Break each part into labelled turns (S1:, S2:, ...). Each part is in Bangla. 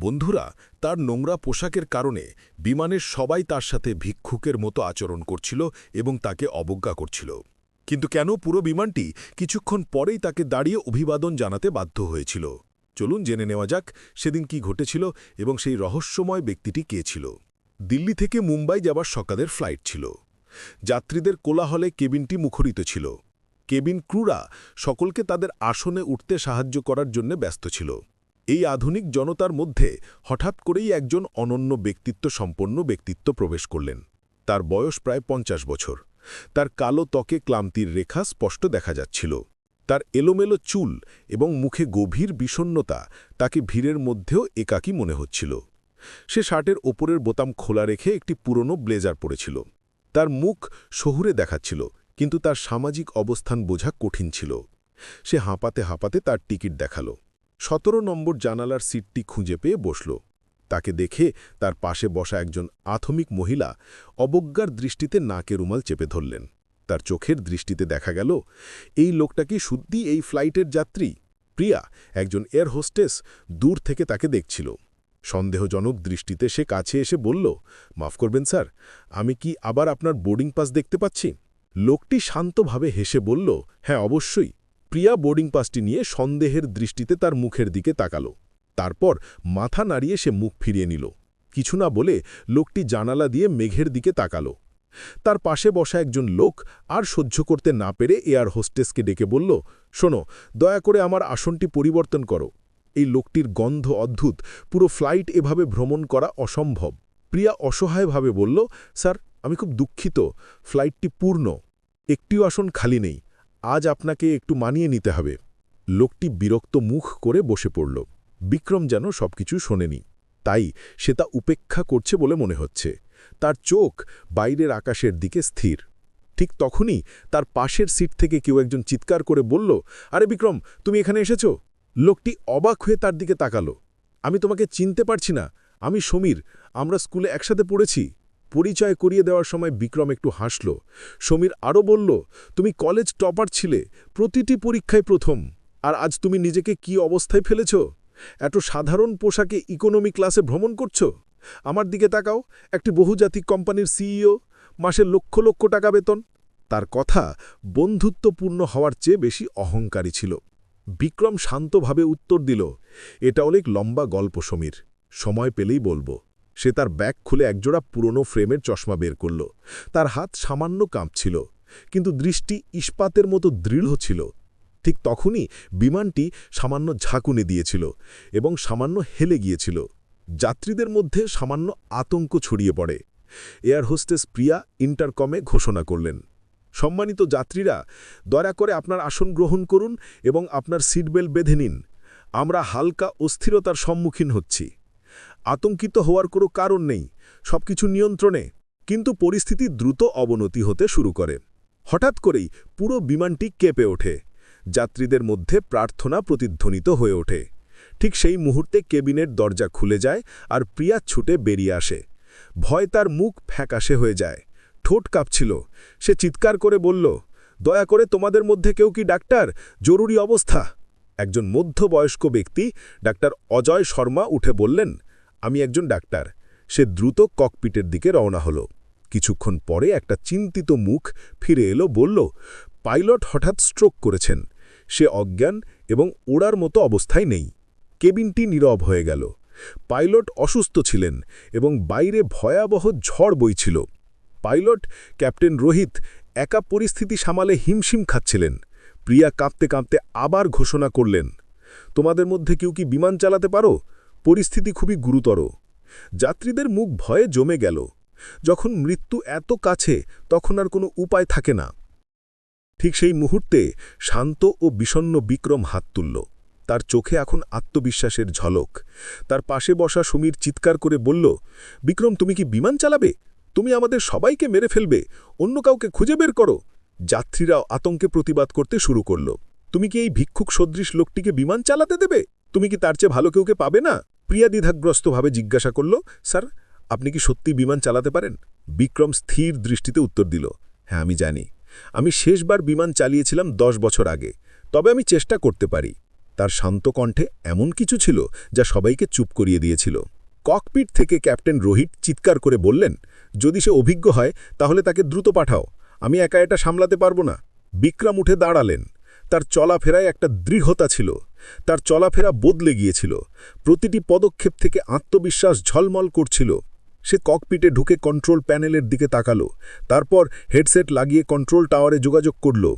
S1: বন্ধুরা, তার নোংরা পোশাকের কারণে বিমানের সবাই তার সাথে ভিক্ষুকের মতো আচরণ করছিল এবং তাকে অবজ্ঞা করছিল। কিন্তু কেন পুরো বিমানটি কিছুক্ষণ পরেই তাকে দাঁড়িয়ে অভিবাদন জানাতে বাধ্য হয়েছিল? চলুন জেনে নেওয়া যাক সেদিন কি ঘটেছিল এবং সেই রহস্যময় ব্যক্তিটি কে ছিল। দিল্লি থেকে মুম্বাই যাবার সকালের ফ্লাইট ছিল। যাত্রীদের কোলাহলে কেবিনটি মুখরিত ছিল। কেবিন ক্রুরা সকলকে তাদের আসনে উঠতে সাহায্য করার জন্য ব্যস্ত ছিল। এই আধুনিক জনতার মধ্যে হঠাৎ করেই একজন অনন্য ব্যক্তিত্ব সম্পন্ন ব্যক্তিত্ব প্রবেশ করলেন। তার বয়স প্রায় পঞ্চাশ বছর। তার কালো ত্বকে ক্লান্তির রেখা স্পষ্ট দেখা যাচ্ছিল। তার এলোমেলো চুল এবং মুখে গভীর বিষণ্নতা তাকে ভিড়ের মধ্যেও একাকী মনে হচ্ছিল। সে শার্টের ওপরের বোতাম খোলা রেখে একটি পুরনো ব্লেজার পরেছিল। তার মুখ শহুরে দেখাচ্ছিল, কিন্তু তার সামাজিক অবস্থান বোঝা কঠিন ছিল। সে হাঁপাতে হাঁপাতে তার টিকিট দেখাল। সতেরো নম্বর জানালার সিটটি খুঁজে পেয়ে বসল। তাকে দেখে তার পাশে বসা একজন আথমিক মহিলা অবজ্ঞার দৃষ্টিতে নাকে রুমাল চেপে ধরলেন। তার চোখের দৃষ্টিতে দেখা গেল, এই লোকটা কি শুদ্ধি এই ফ্লাইটের যাত্রী? প্রিয়া, একজন এয়ার হোস্টেস, দূর থেকে তাকে দেখছিল। সন্দেহজনক দৃষ্টিতে সে কাছে এসে বলল, মাফ করবেন স্যার, আমি কি আবার আপনার বোর্ডিং পাস দেখতে পাচ্ছি? লোকটি শান্তভাবে হেসে বলল হ্যাঁ অবশ্যই। প্রিয়া বোর্ডিং পাসটি নিয়ে সন্দেহের দৃষ্টিতে তার মুখের দিকে তাকাল। তারপর মাথা নাড়িয়ে সে মুখ ফিরিয়ে নিল। কিছু না বলে লোকটি জানালা দিয়ে মেঘের দিকে তাকাল। তার পাশে বসা একজন লোক আর সহ্য করতে না পেরে এয়ার হোস্টেসকে ডেকে বলল, শোনো, দয়া করে আমার আসনটি পরিবর্তন করো। এই লোকটির গন্ধ অদ্ভুত, পুরো ফ্লাইট এভাবে ভ্রমণ করা অসম্ভব। প্রিয়া অসহায়ভাবে বলল, স্যার, আমি খুব দুঃখিত, ফ্লাইটটি পূর্ণ, একটিও আসন খালি নেই। আজ আপনাকে একটু মানিয়ে নিতে হবে। লোকটি বিরক্ত মুখ করে বসে পড়ল। বিক্রম যেন সবকিছু শোনেনি। তাই সে তা উপেক্ষা করছে বলে মনে হচ্ছে। তার চোখ বাইরের আকাশের দিকে স্থির। ঠিক তখনই তার পাশের সিট থেকে কেউ একজন চিৎকার করে বলল, আরে বিক্রম, তুমি এখানে এসেছ? লোকটি অবাক হয়ে তার দিকে তাকালো। আমি তোমাকে চিনতে পারছি না। আমি সমীর। আমরা স্কুলে একসাথে পড়েছি। পরিচয় করিয়ে দেওয়ার সময় বিক্রম একটু হাসল। সমীর আরও বলল, তুমি কলেজ টপার ছিলে, প্রতিটি পরীক্ষায় প্রথম, আর আজ তুমি নিজেকে কি অবস্থায় ফেলেছ? এত সাধারণ পোশাকে ইকোনমি ক্লাসে ভ্রমণ করছ? আমার দিকে তাকাও, একটি বহুজাতিক কোম্পানির সিইও, মাসে লক্ষ লক্ষ টাকা বেতন। তার কথা বন্ধুত্বপূর্ণ হওয়ার চেয়ে বেশি অহংকারী ছিল। বিক্রম শান্তভাবে উত্তর দিল, এটা অনেক লম্বা গল্প, সমীর। সময় পেলেই বলব। সে তার ব্যাগ খুলে একজোড়া পুরনো ফ্রেমের চশমা বের করল। তার হাত সামান্য কাঁপছিল, কিন্তু দৃষ্টি ইস্পাতের মতো দৃঢ় ছিল। ঠিক তখনই বিমানটি সামান্য ঝাঁকুনি দিয়েছিল এবং সামান্য হেলে গিয়েছিল। যাত্রীদের মধ্যে সামান্য আতঙ্ক ছড়িয়ে পড়ে। এয়ার হোস্টেস প্রিয়া ইন্টারকমে ঘোষণা করলেন, সম্মানিত যাত্রীরা, দয়া করে আপনার আসন গ্রহণ করুন এবং আপনার সিটবেল্ট বেঁধে নিন। আমরা হালকা অস্থিরতার সম্মুখীন হচ্ছি। আতঙ্কিত হওয়ার কোনো কারণ নেই, সবকিছু নিয়ন্ত্রণে, কিন্তু পরিস্থিতি দ্রুত অবনতি হতে শুরু করে। হঠাৎ করেই পুরো বিমানটি কেঁপে ওঠে। যাত্রীদের মধ্যে প্রার্থনা প্রতিধ্বনিত হয়ে ওঠে। ঠিক সেই মুহূর্তে কেবিনের দরজা খুলে যায় আর প্রিয়া ছুটে বেরিয়ে আসে। ভয় তার মুখ ফ্যাকাশে হয়ে যায়। ঠোঁট কাঁপছিল। সে চিৎকার করে বলল, দয়া করে তোমাদের মধ্যে কেউ কি ডাক্তার? জরুরি অবস্থা। একজন মধ্যবয়স্ক ব্যক্তি ডাক্তার অজয় শর্মা উঠে বললেন আমি একজন ডাক্তার। সে দ্রুত ককপিটের দিকে রওনা হলো। কিছুক্ষণ পরে একটা চিন্তিত মুখ ফিরে এলো, বলল, পাইলট হঠাৎ স্ট্রোক করেছেন। সে অজ্ঞান এবং ওড়ার মতো অবস্থায় নেই। কেবিনটি নীরব হয়ে গেল। পাইলট অসুস্থ ছিলেন এবং বাইরে ভয়াবহ ঝড় বইছিল। পাইলট, ক্যাপ্টেন রোহিত, একা পরিস্থিতি সামালে হিমশিম খাচ্ছিলেন। প্রিয়া কাঁপতে কাঁপতে আবার ঘোষণা করলেন, তোমাদের মধ্যে কেউ কি বিমান চালাতে পারো? পরিস্থিতি খুবই গুরুতর। যাত্রীদের মুখ ভয়ে জমে গেল। যখন মৃত্যু এত কাছে, তখন আর কোনো উপায় থাকে না। ঠিক সেই মুহূর্তে শান্ত ও বিষণ্ন বিক্রম হাত তুলল। তার চোখে এখন আত্মবিশ্বাসের ঝলক। তার পাশে বসা সমীর চিৎকার করে বলল, বিক্রম, তুমি কি বিমান চালাবে? তুমি আমাদের সবাইকে মেরে ফেলবে। অন্য কাউকে খুঁজে বের করো। যাত্রীরাও আতঙ্কে প্রতিবাদ করতে শুরু করল। তুমি কি এই ভিক্ষুক সদৃশ লোকটিকে বিমান চালাতে দেবে? তুমি কি তার চেয়ে ভালো কেউকে পাবে না? প্রিয়া দ্বিধাগ্রস্তভাবে জিজ্ঞাসা করল, স্যার, আপনি কি সত্যি বিমান চালাতে পারেন? বিক্রম স্থির দৃষ্টিতে উত্তর দিল হ্যাঁ আমি জানি। আমি শেষবার বিমান চালিয়েছিলাম দশ বছর আগে। তবে আমি চেষ্টা করতে পারি।
S2: তার শান্ত কণ্ঠে এমন কিছু ছিল যা সবাইকে চুপ করিয়ে দিয়েছিল। ককপিট থেকে ক্যাপ্টেন রোহিত চিৎকার করে বললেন, যদি সে অভিজ্ঞ হয়, তাহলে তাকে দ্রুত পাঠাও। আমি একা এটা সামলাতে পারব না। বিক্রম উঠে দাঁড়ালেন। তার চলাফেরায় একটা দৃঢ়তা ছিল। তার চলাফেরা বদলে গিয়েছিল। প্রতিটি পদক্ষেপ থেকে আত্মবিশ্বাস ঝলমল করছিল। সে ককপিটে ঢুকে কন্ট্রোল প্যানেলের দিকে তাকালো। তারপর হেডসেট লাগিয়ে কন্ট্রোল টাওয়ারে যোগাযোগ করল।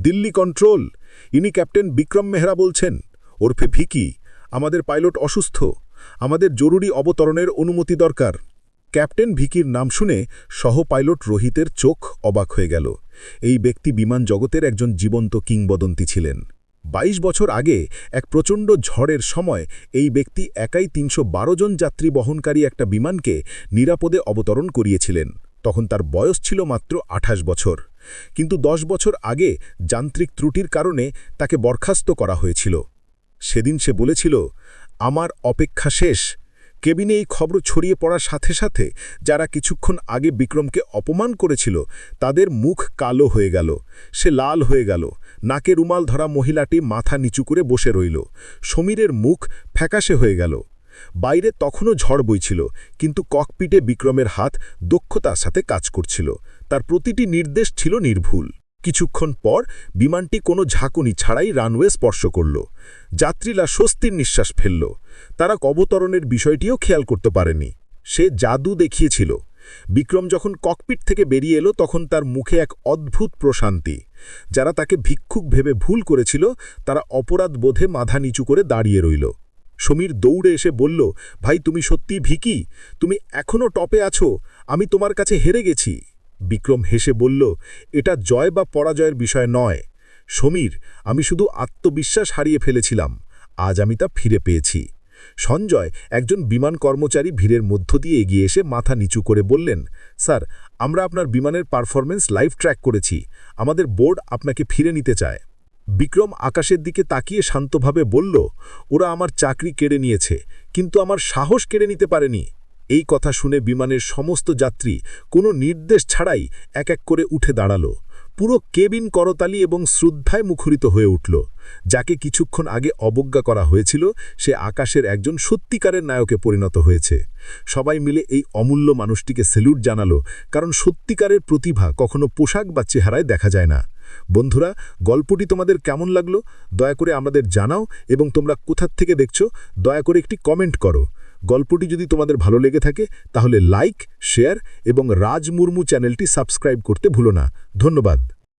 S2: দিল্লি কন্ট্রোল! ইনি ক্যাপ্টেন বিক্রম মেহরা বলছেন, ওরফে ভিকি, আমাদের পাইলট অসুস্থ। আমাদের জরুরি অবতরণের অনুমতি দরকার। ক্যাপ্টেন ভিকির নাম শুনে সহ পাইলট রোহিতের চোখ অবাক হয়ে গেল। এই ব্যক্তি বিমান জগতের একজন জীবন্ত কিংবদন্তি ছিলেন। ২২ বছর আগে এক প্রচণ্ড ঝড়ের সময় এই ব্যক্তি একাই তিনশো বারো জন যাত্রী বহনকারী একটা বিমানকে নিরাপদে অবতরণ করিয়েছিলেন। তখন তার বয়স ছিল মাত্র আঠাশ বছর। কিন্তু দশ বছর আগে যান্ত্রিক ত্রুটির কারণে তাকে বরখাস্ত করা হয়েছিল। সেদিন সে বলেছিল, আমার অপেক্ষা শেষ কেবিনে এই খবর ছড়িয়ে পড়ার সাথে সাথে যারা কিছুক্ষণ আগে বিক্রমকে অপমান করেছিল, তাদের মুখ কালো হয়ে গেল। সে লাল হয়ে গেল। নাকে রুমাল ধরা মহিলাটি মাথা নিচু করে বসে রইল। সমীরের মুখ ফ্যাকাশে হয়ে গেল। বাইরে তখনও ঝড় বইছিল, কিন্তু ককপিটে বিক্রমের হাত দক্ষতার সাথে কাজ করছিল। তার প্রতিটি নির্দেশ ছিল নির্ভুল। কিছুক্ষণ পর বিমানটি কোনো ঝাঁকুনি ছাড়াই রানওয়ে স্পর্শ করল। যাত্রীরা স্বস্তির নিঃশ্বাস ফেলল। তারা অবতরণের বিষয়টিও খেয়াল করতে পারেনি। সে জাদু দেখিয়েছিল। বিক্রম যখন ককপিট থেকে বেরিয়ে এলো, তখন তার মুখে এক অদ্ভুত প্রশান্তি। যারা তাকে ভিক্ষুক ভেবে ভুল করেছিল, তারা অপরাধ বোধে মাথা নিচু করে দাঁড়িয়ে রইল। সমীর দৌড়ে এসে বলল, ভাই, তুমি সত্যি ভিকি? তুমি এখনও টপে আছো? আমি তোমার কাছে হেরে গেছি। বিক্রম হেসে বলল, এটা জয় বা পরাজয়ের বিষয় নয়। সমীর, আমি শুধু আত্মবিশ্বাস হারিয়ে ফেলেছিলাম। আজ আমি তা ফিরে পেয়েছি। সঞ্জয়, একজন বিমান কর্মচারী ভিড়ের মধ্য দিয়ে এগিয়ে এসে মাথা নিচু করে বললেন, স্যার, আমরা আপনার বিমানের পারফরমেন্স লাইভ ট্র্যাক করেছি। আমাদের বোর্ড আপনাকে ফিরে নিতে চায়। বিক্রম আকাশের দিকে তাকিয়ে শান্তভাবে বলল, ওরা আমার চাকরি কেড়ে নিয়েছে, কিন্তু আমার সাহস কেড়ে নিতে পারেনি। এই কথা শুনে বিমানের সমস্ত যাত্রী কোনো নির্দেশ ছাড়াই এক এক করে উঠে দাঁড়াল। পুরো কেবিন করতালি এবং শ্রদ্ধায় মুখরিত হয়ে উঠল। যাকে কিছুক্ষণ আগে অবজ্ঞা করা হয়েছিল, সে আকাশের একজন সত্যিকারের নায়কে পরিণত হয়েছে। সবাই মিলে এই অমূল্য মানুষটিকে সেলুট জানালো, কারণ সত্যিকারের প্রতিভা কখনো পোশাক বা চেহারায় দেখা যায় না। বন্ধুরা, গল্পটি তোমাদের কেমন লাগল? দয়া করে আমাদের জানাও এবং তোমরা কোথার থেকে দেখছ? দয়া করে একটি কমেন্ট করো। গল্পটি যদি তোমাদের ভালো লেগে থাকে, তাহলে লাইক শেয়ার এবং রাজমুর্মু চ্যানেলটি সাবস্ক্রাইব করতে ভুলো না। ধন্যবাদ।